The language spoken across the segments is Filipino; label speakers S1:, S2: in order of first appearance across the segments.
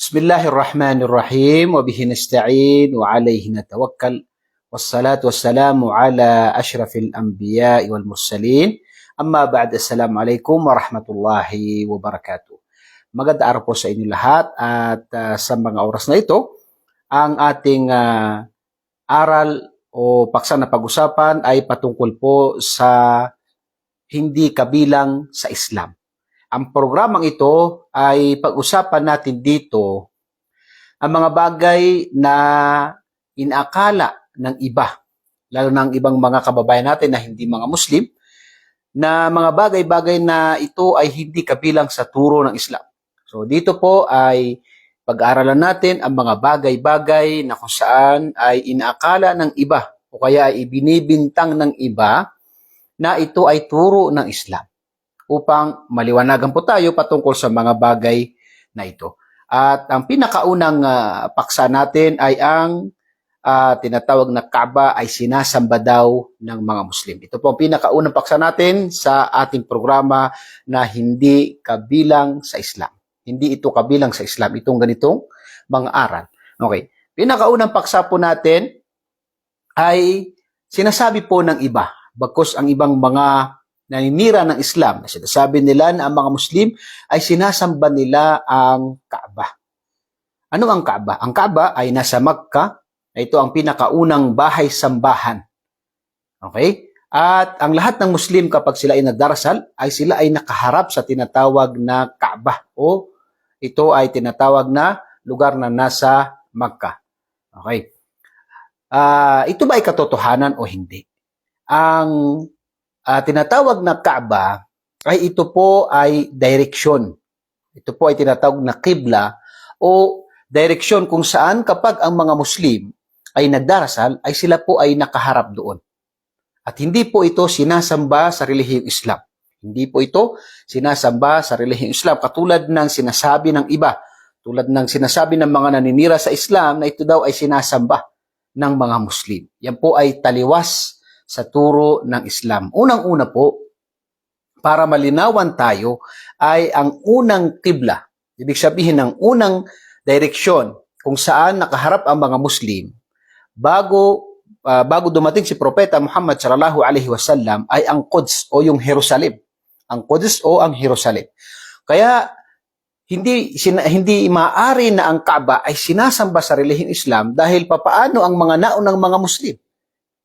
S1: Bismillahirrahmanirrahim wa bihi nasta'in wa alayhi natawakkal. Wassalatu wassalamu ala asyrafil anbiya wal mursalin. Amma ba'd. Assalamu alaikum warahmatullahi wabarakatuh. Magandang araw po sa inyo lahat at uh, sa mga oras na ito, ang ating uh, aral o paksa na pag-usapan ay patungkol po sa hindi kabilang sa Islam. Ang programang ito ay pag-usapan natin dito ang mga bagay na inaakala ng iba, lalo ng ibang mga kababayan natin na hindi mga Muslim, na mga bagay-bagay na ito ay hindi kabilang sa turo ng Islam. So dito po ay pag-aaralan natin ang mga bagay-bagay na kung saan ay inaakala ng iba o kaya ay ibinibintang ng iba na ito ay turo ng Islam upang maliwanagan po tayo patungkol sa mga bagay na ito. At ang pinakaunang ah, paksa natin ay ang ah, tinatawag na Kaaba ay sinasamba daw ng mga Muslim. Ito po ang pinakaunang paksa natin sa ating programa na hindi kabilang sa Islam. Hindi ito kabilang sa Islam, itong ganitong mga aral. Okay. Pinakaunang paksa po natin ay sinasabi po ng iba, bagkus ang ibang mga naninira ng Islam, na sinasabi nila na ang mga Muslim ay sinasamba nila ang Kaaba. Ano ang Kaaba? Ang Kaaba ay nasa Makkah, ito ang pinakaunang bahay-sambahan. Okay? At ang lahat ng Muslim kapag sila ay nagdarasal, ay sila ay nakaharap sa tinatawag na Kaaba o ito ay tinatawag na lugar na nasa Makkah. Okay. Ah, ito ba ay katotohanan o hindi? Ang ah, tinatawag na Kaaba ay ito po ay direksyon. Ito po ay tinatawag na Qibla o direksyon kung saan kapag ang mga Muslim ay nagdarasal ay sila po ay nakaharap doon. At hindi po ito sinasamba sa relihiyong Islam. Hindi po ito sinasamba sa relihiyong Islam katulad ng sinasabi ng iba. Tulad ng sinasabi ng mga naninira sa Islam na ito daw ay sinasamba ng mga Muslim. Yan po ay taliwas sa turo ng Islam. Unang-una po, para malinawan tayo, ay ang unang kibla. Ibig sabihin ng unang direksyon kung saan nakaharap ang mga Muslim bago ah, bago dumating si propeta Muhammad sallallahu alaihi wasallam ay ang Quds o yung Jerusalem. Ang Quds o ang Jerusalem. Kaya hindi sina, hindi maaari na ang Kaaba ay sinasamba sa relihiyong Islam dahil papaano ang mga naunang mga Muslim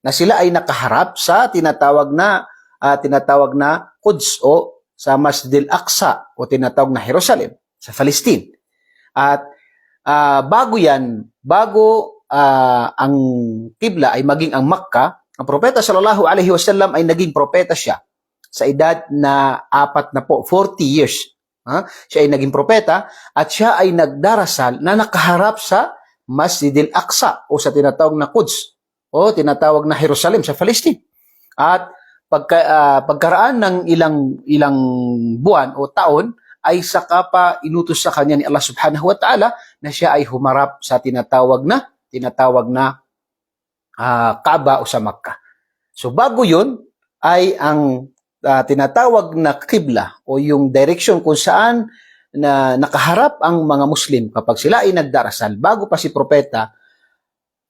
S1: na sila ay nakaharap sa tinatawag na ah, tinatawag na Quds o sa Masjid al-Aqsa o tinatawag na Jerusalem sa Palestine. At ah, bago yan, bago ah, ang kibla ay maging ang Makkah, ang propeta sallallahu alaihi wasallam ay naging propeta siya sa edad na apat na po, 40 years. Ha? Siya ay naging propeta at siya ay nagdarasal na nakaharap sa Masjid al-Aqsa o sa tinatawag na Quds o tinatawag na Jerusalem sa Palestine. At pagka, ah, pagkaraan ng ilang ilang buwan o taon ay saka pa inutos sa kanya ni Allah Subhanahu wa Ta'ala na siya ay humarap sa tinatawag na tinatawag na ah, Kaaba o sa Makkah. So bago 'yun ay ang ah, tinatawag na kibla o yung direction kung saan na nakaharap ang mga Muslim kapag sila ay nagdarasal bago pa si propeta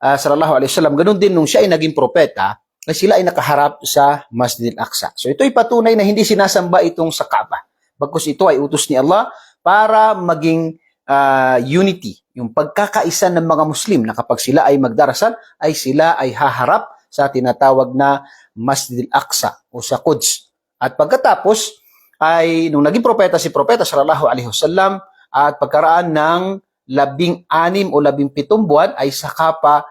S1: ah, sallallahu alaihi wasallam ganun din nung siya ay naging propeta ay sila ay nakaharap sa Masjid al-Aqsa. So ito ay patunay na hindi sinasamba itong sa Kaaba. Bagkus ito ay utos ni Allah para maging ah, unity, yung pagkakaisa ng mga Muslim na kapag sila ay magdarasal ay sila ay haharap sa tinatawag na Masjid al-Aqsa o sa Quds. At pagkatapos ay nung naging propeta si propeta sallallahu alaihi wasallam at pagkaraan ng labing anim o labing pitong buwan ay saka pa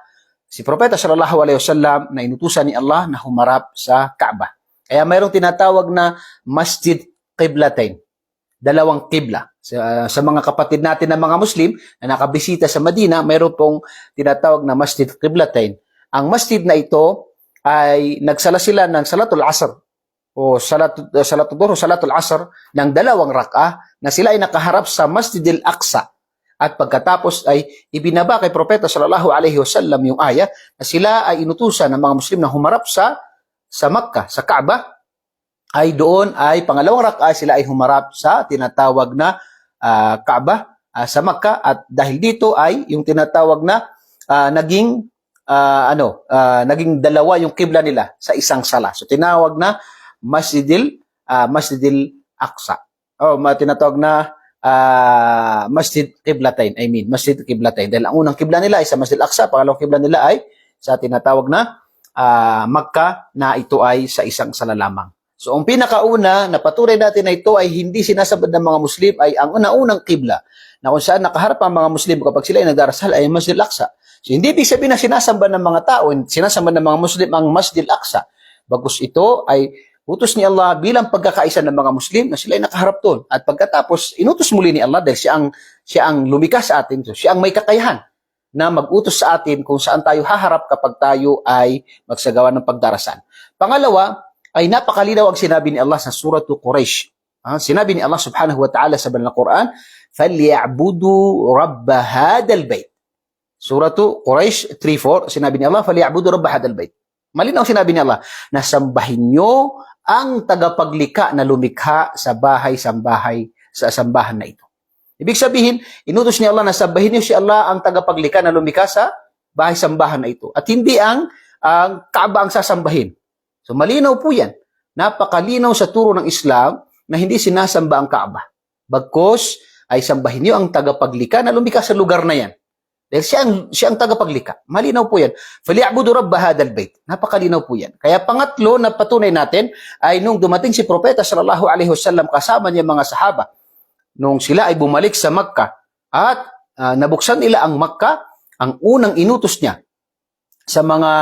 S1: si propeta sallallahu alaihi wasallam na inutusan ni Allah na humarap sa Kaaba. Kaya mayroong tinatawag na Masjid Qiblatain. Dalawang kibla. Sa, sa mga kapatid natin na mga Muslim na nakabisita sa Madina, mayroon pong tinatawag na Masjid Qiblatain. Ang masjid na ito ay nagsala sila ng Salatul Asr o Salatul, uh, Salatul Dhuhr Salatul Asr ng dalawang rak'ah na sila ay nakaharap sa Masjid al-Aqsa. At pagkatapos ay ibinaba kay Propeta sallallahu alaihi wasallam yung aya na sila ay inutusan ng mga Muslim na humarap sa sa Makkah, sa Kaaba, ay doon ay pangalawang rak'ah sila ay humarap sa tinatawag na ah, Kaaba ah, sa Makkah at dahil dito ay yung tinatawag na ah, naging ah, ano, ah, naging dalawa yung kibla nila sa isang sala. So tinawag na Masjidil ah, Masjidil Aqsa. Oh, tinatawag na ah, Masjid Qiblatain. I mean, Masjid Qiblatain. Dahil ang unang kibla nila ay sa Masjid Aqsa, pangalawang kibla nila ay sa tinatawag na ah, Makkah na ito ay sa isang sala lamang. So, ang pinakauna na patunay natin na ito ay hindi sinasabad ng mga Muslim ay ang una-unang kibla na kung saan nakaharap ang mga Muslim kapag sila ay nagdarasal ay Masjid Al-Aqsa. So, hindi ibig sabihin na sinasamba ng mga tao, sinasamba ng mga Muslim ang Masjid Al-Aqsa. Bagkus ito ay utos ni Allah bilang pagkakaisa ng mga Muslim na sila ay nakaharap doon. At pagkatapos, inutos muli ni Allah dahil siya ang, siya ang lumikha sa atin. So, siya ang may kakayahan na mag-utos sa atin kung saan tayo haharap kapag tayo ay magsagawa ng pagdarasal. Pangalawa, ay napakalinaw ang sinabi ni Allah sa suratu Quraysh. Ah, sinabi ni Allah subhanahu wa ta'ala sa banal na Quran, فَلْيَعْبُدُوا رَبَّ هَذَا الْبَيْتِ Suratu Quraysh 3.4, sinabi ni Allah, فَلْيَعْبُدُوا رَبَّ هَذَا الْبَيْتِ Malinaw sinabi ni Allah, na sambahin nyo ang tagapaglikha na lumikha sa bahay-sambahay sa sambahan na ito. Ibig sabihin, inutos ni Allah na sambahin niyo si Allah ang tagapaglikha na lumikha sa bahay-sambahan na ito. At hindi ang, ang Kaaba ang sasambahin. So malinaw po yan. Napakalinaw sa turo ng Islam na hindi sinasamba ang Kaaba. Bagkos ay sambahin niyo ang tagapaglikha na lumikha sa lugar na yan. Dahil siya ang, siya ang tagapaglika. Malinaw po yan. Fali'budu rabba hadal bait. Napakalinaw po yan. Kaya pangatlo na patunay natin ay nung dumating si Propeta sallallahu alaihi wasallam kasama niya mga sahaba, nung sila ay bumalik sa Makkah at uh, nabuksan nila ang Makkah, ang unang inutos niya sa mga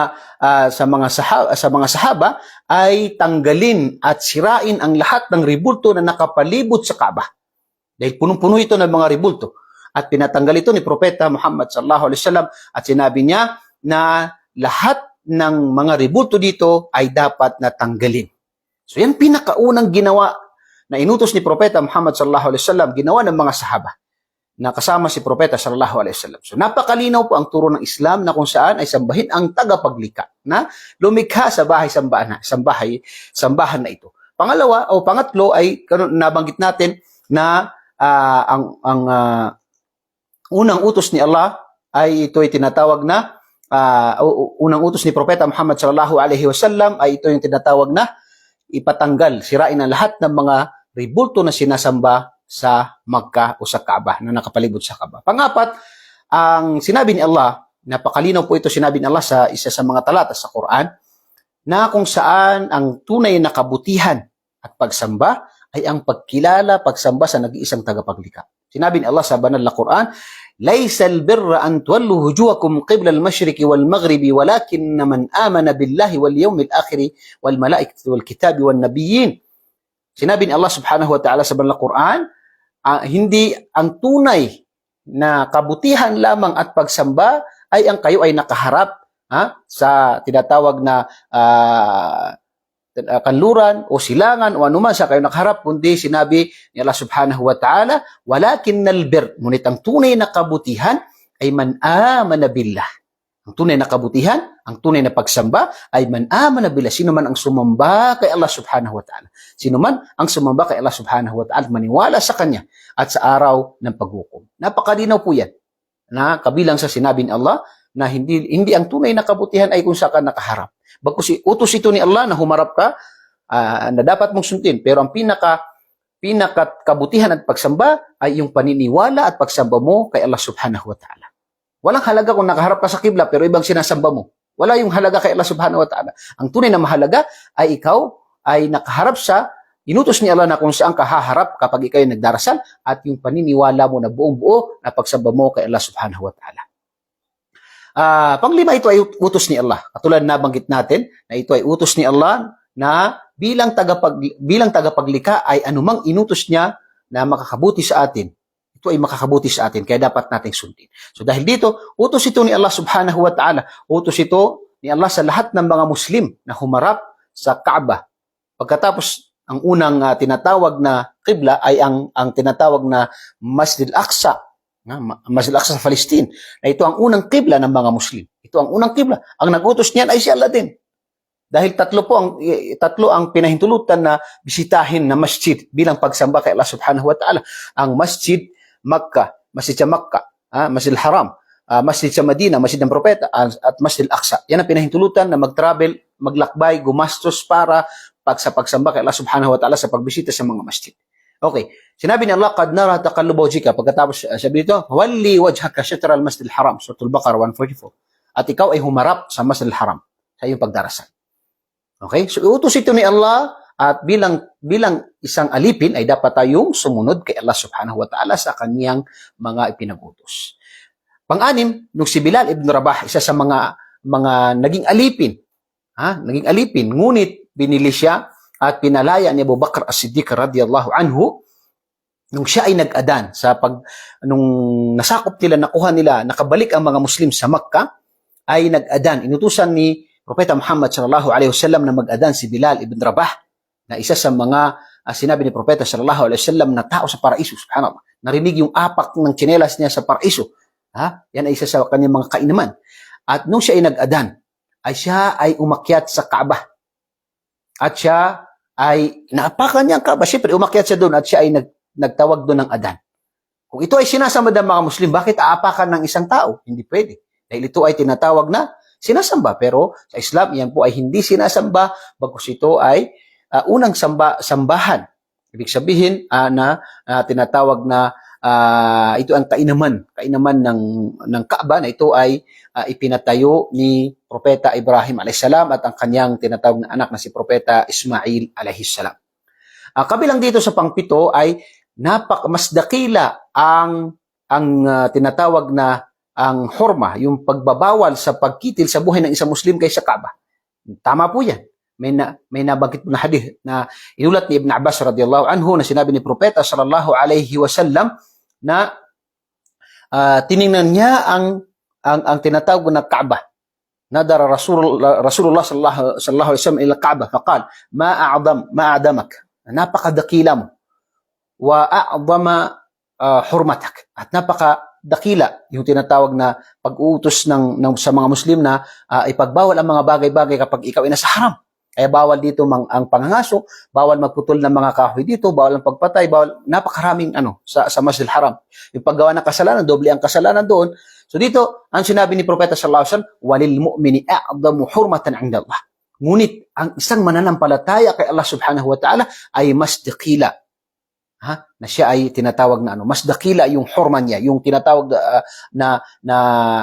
S1: uh, sa mga sahaba, sa mga sahaba ay tanggalin at sirain ang lahat ng ribulto na nakapalibot sa Kaaba. Dahil punong-puno ito ng mga ribulto. At pinatanggal ito ni Propeta Muhammad sallallahu alaihi wasallam at sinabi niya na lahat ng mga ribulto dito ay dapat natanggalin. So yan pinakaunang ginawa na inutos ni Propeta Muhammad sallallahu alaihi wasallam, ginawa ng mga sahaba na kasama si Propeta sallallahu alaihi wasallam. So napakalinaw po ang turo ng Islam na kung saan ay sambahin ang tagapaglikha na lumikha sa bahay sambahan, sambahay, sambahan na ito. Pangalawa o pangatlo ay nabanggit natin na ah, ang ang ah, unang utos ni Allah ay ito ay tinatawag na ah, u- u- unang utos ni Propeta Muhammad sallallahu alaihi wasallam ay ito yung tinatawag na ipatanggal, sirain ang lahat ng mga ribulto na sinasamba sa Makkah o sa Kaaba na nakapalibot sa Kaaba. Pangapat, ang sinabi ni Allah, napakalinaw po ito sinabi ni Allah sa isa sa mga talata sa Quran, na kung saan ang tunay na kabutihan at pagsamba ay ang pagkilala, pagsamba sa nag-iisang tagapaglikha. Sinabi ni Allah sa banal na Quran, ليس البر أن تولوا وجوهكم قبل المشرق والمغرب ولكن من آمن بالله واليوم الآخر والملائكة والكتاب والنبيين. Sinabi ni Allah subhanahu wa ta'ala sa banal na Quran, ah, hindi ang tunay na kabutihan lamang at pagsamba ay ang kayo ay nakaharap ha, sa tinatawag na ah, ah, kanluran o silangan o anuman sa kayo nakaharap, kundi sinabi ni Allah subhanahu wa ta'ala, walakin nalbir, ngunit ang tunay na kabutihan ay man amana billah. Ang tunay na kabutihan, ang tunay na pagsamba ay man amana billah. Sino man ang sumamba kay Allah subhanahu wa ta'ala. Sino man ang sumamba kay Allah subhanahu wa ta'ala, maniwala sa Kanya at sa araw ng paghukom. Napakalinaw po yan na kabilang sa sinabi ni Allah na hindi hindi ang tunay na kabutihan ay kung saan ka nakaharap. Bagkus utos ito ni Allah na humarap ka ah, na dapat mong sundin. Pero ang pinaka pinakat kabutihan at pagsamba ay yung paniniwala at pagsamba mo kay Allah subhanahu wa ta'ala. Walang halaga kung nakaharap ka sa kibla pero ibang sinasamba mo. Wala yung halaga kay Allah subhanahu wa ta'ala. Ang tunay na mahalaga ay ikaw ay nakaharap sa inutos ni Allah na kung saan ka haharap kapag ikaw ay nagdarasal at yung paniniwala mo na buong buo na pagsamba mo kay Allah subhanahu wa ta'ala. Ah, panglima ito ay utos ni Allah. Katulad na banggit natin na ito ay utos ni Allah na bilang tagapag bilang tagapaglikha ay anumang inutos niya na makakabuti sa atin. Ito ay makakabuti sa atin kaya dapat nating sundin. So dahil dito, utos ito ni Allah Subhanahu wa Ta'ala. Utos ito ni Allah sa lahat ng mga Muslim na humarap sa Kaaba. Pagkatapos ang unang ah, tinatawag na qibla ay ang ang tinatawag na Masjid Al-Aqsa. Na, Ma- Masjid Al-Aqsa sa Palestine. Na ito ang unang qibla ng mga Muslim. Ito ang unang qibla. Ang nagutos niyan ay si Allah din. Dahil tatlo po ang eh, tatlo ang pinahintulutan na bisitahin na masjid bilang pagsamba kay Allah Subhanahu wa Ta'ala. Ang Masjid Makkah, masjid sa Makkah, ah, masjid al-Haram, ah, masjid sa Madina, masjid ng propeta, ah, at masjid al-Aqsa. Yan ang pinahintulutan na mag-travel, maglakbay, gumastos para pag sa pagsamba kay Allah subhanahu wa ta'ala sa pagbisita sa mga masjid. Okay. Sinabi ni Allah, Qad nara taqalluba wajhika. Pagkatapos uh, sabi dito, Walli wajhaka syatra al-masjid al-haram. Suratul Baqarah 144. At ikaw ay humarap sa masjid al-haram sa iyong pagdarasal. Okay? So, iutos ito ni Allah at bilang bilang isang alipin ay dapat tayong sumunod kay Allah subhanahu wa ta'ala sa kaniyang mga ipinagutos. Pang-anim, nung si Bilal ibn Rabah, isa sa mga mga naging alipin, ha? naging alipin, ngunit binili siya at pinalaya ni Abu Bakr as-Siddiq radiyallahu anhu nung siya ay nag-adan sa pag nung nasakop nila nakuha nila nakabalik ang mga Muslim sa Makkah ay nag-adan. Inutusan ni Propeta Muhammad sallallahu alaihi wasallam na mag-adan si Bilal ibn Rabah na isa sa mga uh, sinabi ni Propeta sallallahu alaihi wasallam na tao sa paraiso subhanallah. Narinig yung apak ng tsinelas niya sa paraiso ha? Yan ay isa sa kanyang mga kainaman. At nung siya ay nag-adan ay siya ay umakyat sa Kaaba at siya ay naapakan niya ang Kaaba. Siyempre, umakyat siya doon at siya ay nag, nagtawag doon ng adan. Kung ito ay sinasamba ng mga Muslim, bakit aapakan ng isang tao? Hindi pwede. Dahil ito ay tinatawag na sinasamba. Pero sa Islam, yan po ay hindi sinasamba, bagkus ito ay uh, unang samba, sambahan. Ibig sabihin uh, na uh, tinatawag na uh, ito ang kainaman, kainaman ng, ng Kaaba na ito ay uh, ipinatayo ni Propeta Ibrahim alaihissalam at ang kanyang tinatawag na anak na si Propeta Ismail alaihissalam. Uh, kabilang dito sa pangpito ay napak mas dakila ang ang uh, tinatawag na ang horma, yung pagbabawal sa pagkitil sa buhay ng isang Muslim kaysa Kaaba. Tama po yan. May na, may nabagit na hadith na inulat ni Ibn Abbas radiyallahu anhu na sinabi ni Propeta sallallahu alaihi wasallam na uh, tiningnan niya ang ang ang tinatawag na Kaaba. Nadara Rasul, Rasulullah sallallahu, sallallahu alaihi wasallam ila Kaaba. Faqal ma a'dam ma a'damak? Napakadakila mo. Wa a'dama uh, hurmatak. At napakadakila yung tinatawag na pag-uutos ng, ng sa mga Muslim na uh, ipagbawal ang mga bagay-bagay kapag ikaw ay nasa haram kaya bawal dito mang, ang pangangaso, bawal magputol ng mga kahoy dito, bawal ang pagpatay, bawal napakaraming ano sa sa Masjid Haram. Yung paggawa ng kasalanan, doble ang kasalanan doon. So dito, ang sinabi ni Propeta sallallahu alaihi wasallam, walil mu'mini a'damu hurmatan 'inda Allah. Ngunit ang isang mananampalataya kay Allah Subhanahu wa Ta'ala ay mas dakila. Ha? Na siya ay tinatawag na ano, mas dakila yung hurma niya, yung tinatawag uh, na na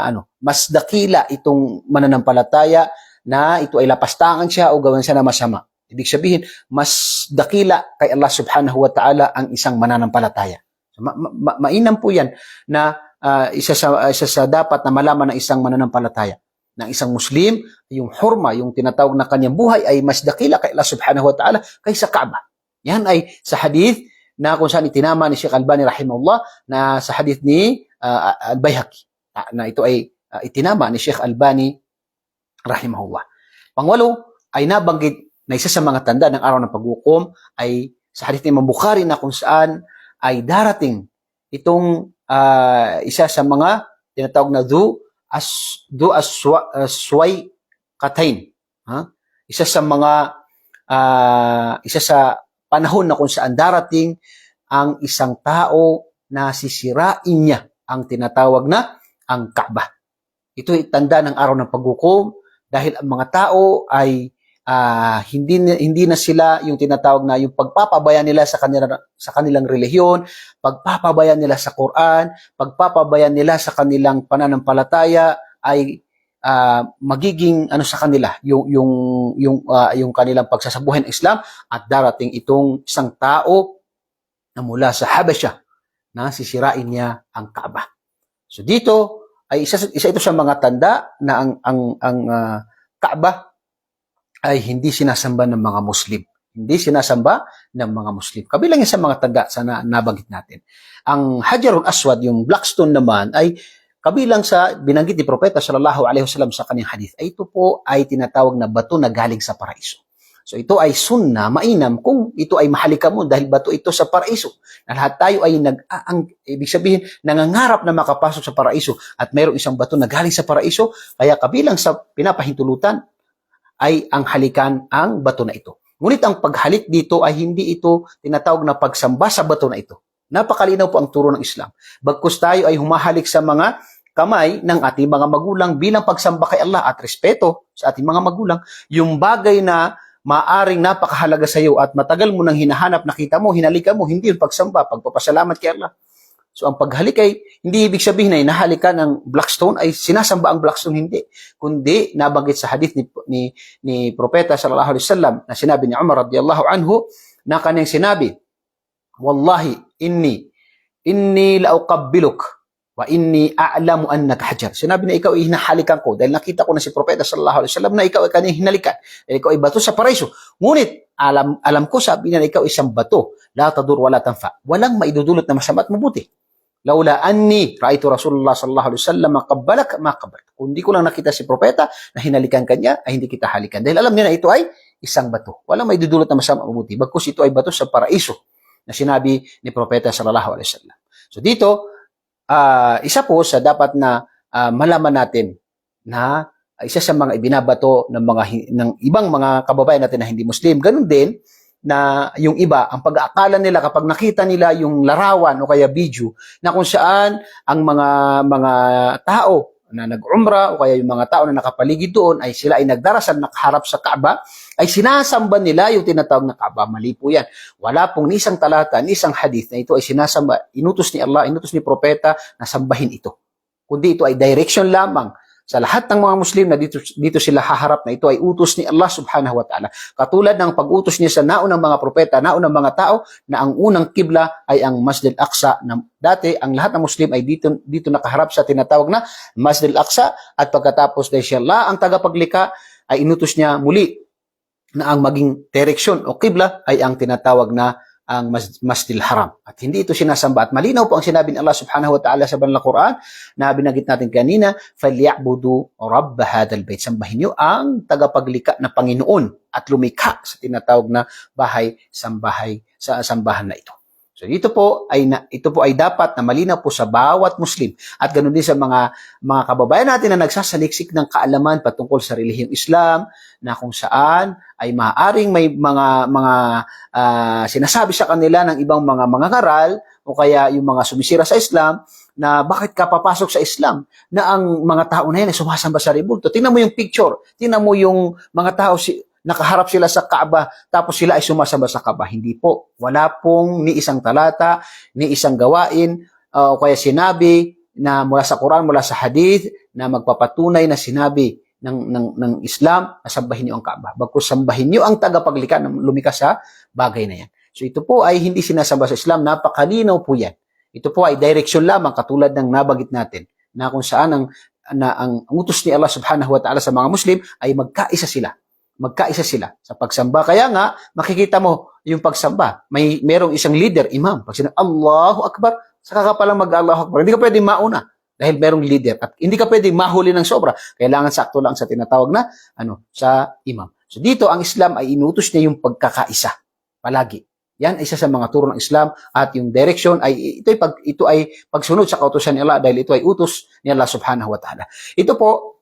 S1: ano, mas dakila itong mananampalataya na ito ay lapastangan siya o gawin siya na masama. Ibig sabihin, mas dakila kay Allah subhanahu wa ta'ala ang isang mananampalataya. Ma- ma- mainam po yan na uh, isa, sa, isa sa dapat na malaman ng isang mananampalataya ng isang Muslim, yung hurma, yung tinatawag na kanyang buhay ay mas dakila kay Allah subhanahu wa ta'ala kaysa Kaaba. Yan ay sa hadith na kung saan itinama ni Sheikh Albani rahimahullah na sa hadith ni uh, Al-Bayhaqi na ito ay uh, itinama ni Sheikh Albani rahimahullah. Pangwalo ay nabanggit na isa sa mga tanda ng araw ng paghukom ay sa hadith ni Imam Bukhari na kung saan ay darating itong uh, isa sa mga tinatawag na du as du asway katain. Ha? Isa sa mga uh, isa sa panahon na kung saan darating ang isang tao na sisirain niya ang tinatawag na ang Kaaba. Ito ay tanda ng araw ng paghukom dahil ang mga tao ay uh, hindi hindi na sila yung tinatawag na yung pagpapabayan nila sa kanila sa kanilang relihiyon, pagpapabayan nila sa Quran, pagpapabayan nila sa kanilang pananampalataya ay uh, magiging ano sa kanila yung yung yung uh, yung kanilang pagsasabuhay ng Islam at darating itong isang tao na mula sa Habasha na sisirain niya ang Kaaba. So dito ay isa, isa ito sa mga tanda na ang ang ang uh, Kaaba ay hindi sinasamba ng mga Muslim. Hindi sinasamba ng mga Muslim. Kabilang sa mga tanda sa na, nabanggit natin. Ang Hajarul Aswad, yung Blackstone naman, ay kabilang sa binanggit ni Propeta sallallahu alaihi wasallam sa kanyang hadith. Ay ito po ay tinatawag na bato na galing sa paraiso. So ito ay sunna, mainam kung ito ay mahalika mo dahil bato ito sa paraiso. Na lahat tayo ay nag ang ibig sabihin nangangarap na makapasok sa paraiso at mayroong isang bato na galing sa paraiso kaya kabilang sa pinapahintulutan ay ang halikan ang bato na ito. Ngunit ang paghalik dito ay hindi ito tinatawag na pagsamba sa bato na ito. Napakalinaw po ang turo ng Islam. Bagkus tayo ay humahalik sa mga kamay ng ating mga magulang bilang pagsamba kay Allah at respeto sa ating mga magulang, yung bagay na maaring napakahalaga sa iyo at matagal mo nang hinahanap, nakita mo, hinalikan mo, hindi yung pagsamba, pagpapasalamat kay Allah. So ang paghalik ay hindi ibig sabihin na inahalikan ng Blackstone ay sinasamba ang Blackstone hindi kundi nabanggit sa hadith ni ni, ni propeta sallallahu alaihi wasallam na sinabi ni Umar radhiyallahu anhu na kanyang sinabi wallahi inni inni la wa inni a'lamu annaka hajar sinabi na ikaw ay ko dahil nakita ko na si propeta sallallahu alaihi wasallam na ikaw ay kanyang hinalikan dahil ikaw ay bato sa paraiso ngunit alam alam ko sabi niya na ikaw isang bato la tadur wala tanfa walang maidudulot na masama at mabuti Laula anni ra'aytu Rasulullah sallallahu alaihi wasallam qabbalak ma qabbalak. Kung hindi ko lang nakita si propeta na hinalikan kanya, ay hindi kita halikan. Dahil alam niya na ito ay isang bato. Walang may dudulot na masama mabuti. Bagkus ito ay bato sa paraiso na sinabi ni propeta sallallahu alaihi wasallam. So dito, uh, isa po sa dapat na uh, malaman natin na isa sa mga ibinabato ng mga ng ibang mga kababayan natin na hindi Muslim. Ganun din na yung iba, ang pag-aakala nila kapag nakita nila yung larawan o kaya video na kung saan ang mga mga tao na nag-umra o kaya yung mga tao na nakapaligid doon ay sila ay nagdarasal nakaharap sa Kaaba ay sinasamba nila yung tinatawag na Kaaba. Mali po yan. Wala pong ni isang talata, ni isang hadith na ito ay sinasamba. Inutos ni Allah, inutos ni Propeta na sambahin ito. Kundi ito ay direction lamang sa lahat ng mga Muslim na dito, dito sila haharap na ito ay utos ni Allah subhanahu wa ta'ala. Katulad ng pag-utos niya sa naunang mga propeta, naunang mga tao, na ang unang kibla ay ang Masjid al-Aqsa. Na dati, ang lahat ng Muslim ay dito, dito nakaharap sa tinatawag na Masjid al-Aqsa at pagkatapos dahil siya Allah ang tagapaglika, ay inutos niya muli na ang maging direksyon o kibla ay ang tinatawag na ang Masjidil Haram. At hindi ito sinasamba. At malinaw po ang sinabi ni Allah subhanahu wa ta'ala sa banal Quran na binagit natin kanina, فَلْيَعْبُدُوا رَبَّ هَذَا الْبَيْتِ Sambahin niyo ang tagapaglika na Panginoon at lumikha sa tinatawag na bahay, sambahay, sa sambahan na ito. So ito po ay na, ito po ay dapat na malinaw po sa bawat Muslim. At ganoon din sa mga mga kababayan natin na nagsasaliksik ng kaalaman patungkol sa relihiyong Islam na kung saan ay maaaring may mga mga uh, sinasabi sa kanila ng ibang mga mga ngaral o kaya yung mga sumisira sa Islam na bakit ka papasok sa Islam? Na ang mga tao na yan ay sumasamba sa rebulto. Tingnan mo yung picture, tingnan mo yung mga tao si nakaharap sila sa Kaaba, tapos sila ay sumasamba sa Kaaba. Hindi po. Wala pong ni isang talata, ni isang gawain, uh, kaya sinabi na mula sa Quran, mula sa Hadith, na magpapatunay na sinabi ng, ng, ng Islam na sambahin niyo ang Kaaba. Bagkus sambahin niyo ang tagapaglikha ng lumika sa bagay na yan. So ito po ay hindi sinasamba sa Islam, napakalinaw po yan. Ito po ay direction lamang katulad ng nabagit natin na kung saan ang na ang utos ni Allah subhanahu wa ta'ala sa mga Muslim ay magkaisa sila magkaisa sila sa pagsamba. Kaya nga, makikita mo yung pagsamba. May merong isang leader, imam. Pag sinabi, Allahu Akbar, saka ka palang mag-Allahu Akbar. Hindi ka pwedeng mauna dahil merong leader. At hindi ka pwedeng mahuli ng sobra. Kailangan sakto lang sa tinatawag na ano sa imam. So dito, ang Islam ay inutos niya yung pagkakaisa. Palagi. Yan isa sa mga turo ng Islam at yung direction ay ito ay pag ito ay pagsunod sa kautusan ni Allah dahil ito ay utos ni Allah Subhanahu wa Ta'ala. Ito po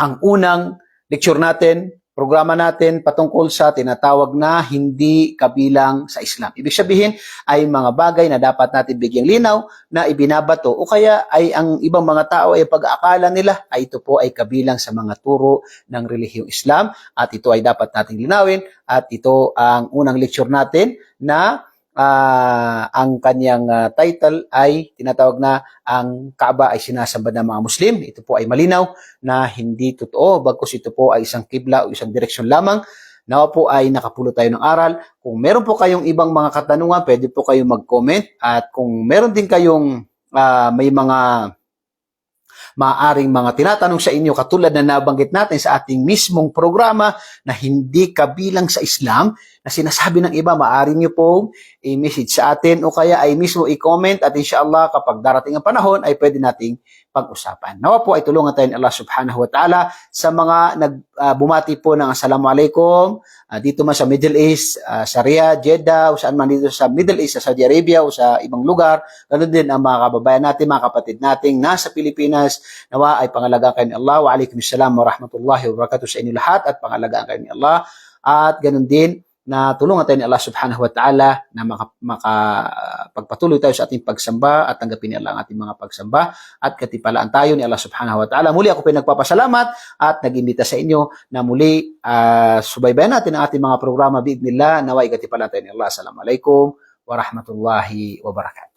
S1: ang unang lecture natin programa natin patungkol sa tinatawag na hindi kabilang sa Islam. Ibig sabihin ay mga bagay na dapat natin bigyang linaw na ibinabato o kaya ay ang ibang mga tao ay pag-aakala nila ay ito po ay kabilang sa mga turo ng relihiyong Islam at ito ay dapat nating linawin at ito ang unang lecture natin na uh, ang kanyang uh, title ay tinatawag na ang Kaaba ay sinasamba ng mga Muslim. Ito po ay malinaw na hindi totoo bagkus ito po ay isang kibla o isang direksyon lamang. Nawa po ay nakapulo tayo ng aral. Kung meron po kayong ibang mga katanungan, pwede po kayong mag-comment. At kung meron din kayong uh, may mga maaaring mga tinatanong sa inyo katulad na nabanggit natin sa ating mismong programa na hindi kabilang sa Islam na sinasabi ng iba, maaari nyo pong i-message sa atin o kaya ay mismo i-comment at inshallah kapag darating ang panahon ay pwede nating pag-usapan. Nawa po ay tulungan tayo ni Allah subhanahu wa ta'ala sa mga nagbumati uh, po ng Assalamualaikum uh, dito man sa Middle East, uh, sa Riyadh, Jeddah, o saan man dito sa Middle East, sa Saudi Arabia o sa ibang lugar. Ganun din ang mga kababayan natin, mga kapatid nating nasa Pilipinas. Nawa ay pangalagaan kayo ni Allah. Wa alaikum salam wa rahmatullahi wa barakatuh sa inyo lahat at pangalagaan kayo ni Allah. At ganun din na tulungan tayo ni Allah subhanahu wa ta'ala na maka, makapagpatuloy tayo sa ating pagsamba at tanggapin ni Allah ang ating mga pagsamba at katipalaan tayo ni Allah subhanahu wa ta'ala. Muli ako po nagpapasalamat at nag-imbita sa inyo na muli ah, subaybayan natin ang ating mga programa biidnillah naway katipalaan tayo ni Allah. Assalamualaikum warahmatullahi wabarakatuh.